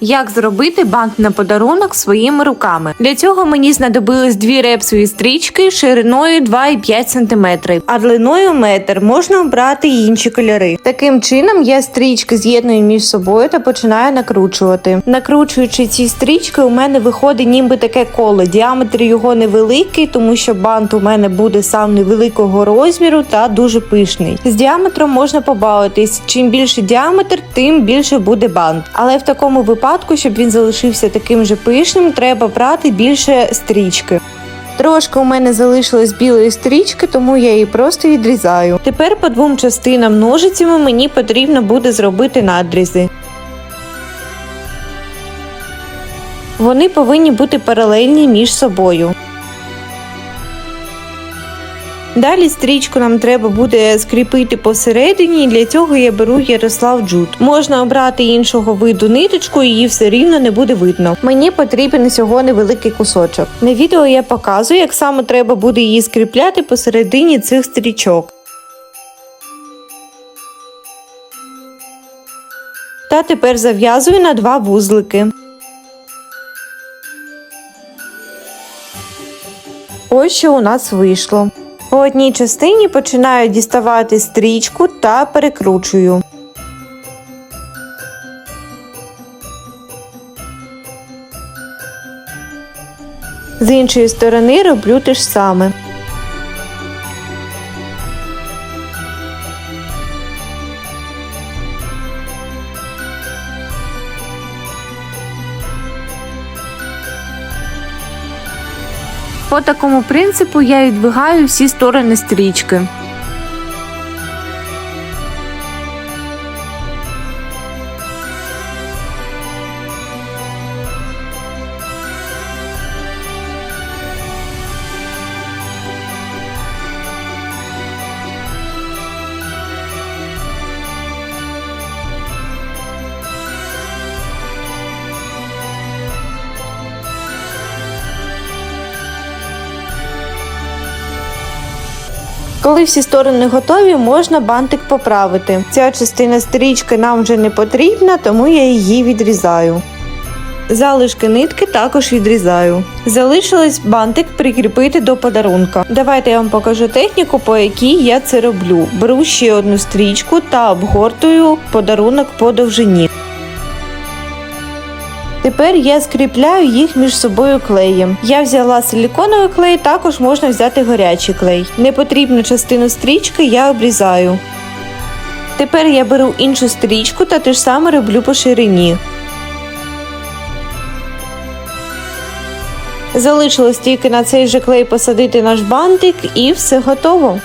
Як зробити бант на подарунок своїми руками? Для цього мені знадобились дві репсові стрічки шириною 2,5 см, а длиною метр можна обрати інші кольори. Таким чином я стрічки з'єдную між собою та починаю накручувати. Накручуючи ці стрічки, у мене виходить ніби таке коло. Діаметр його невеликий, тому що бант у мене буде сам невеликого розміру та дуже пишний. З діаметром можна побавитись. Чим більше діаметр, тим більше буде бант. Але в такому випадку, щоб він залишився таким же пишним, треба брати більше стрічки. Трошки у мене залишилось білої стрічки, тому я її просто відрізаю. Тепер по двом частинам ножицями мені потрібно буде зробити надрізи. Вони повинні бути паралельні між собою. Далі стрічку нам треба буде скріпити посередині, для цього я беру Ярослав Джут. Можна обрати іншого виду ниточку, її все рівно не буде видно. Мені потрібен всього невеликий кусочок. На відео я показую, як саме треба буде її скріпляти посередині цих стрічок. Та тепер зав'язую на два вузлики. Ось що у нас вийшло. По одній частині починаю діставати стрічку та перекручую. З іншої сторони роблю те ж саме. По такому принципу я відвигаю всі сторони стрічки. Коли всі сторони готові, можна бантик поправити. Ця частина стрічки нам вже не потрібна, тому я її відрізаю. Залишки нитки також відрізаю. Залишилось бантик прикріпити до подарунка. Давайте я вам покажу техніку, по якій я це роблю. Беру ще одну стрічку та обгортую подарунок по довжині. Тепер я скріпляю їх між собою клеєм. Я взяла силіконовий клей, також можна взяти гарячий клей. Непотрібну частину стрічки я обрізаю. Тепер я беру іншу стрічку та те ж саме роблю по ширині. Залишилось тільки на цей же клей посадити наш бантик і все готово.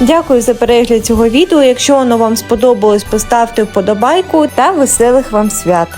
Дякую за перегляд цього відео. Якщо воно вам сподобалось, поставте вподобайку та веселих вам свят!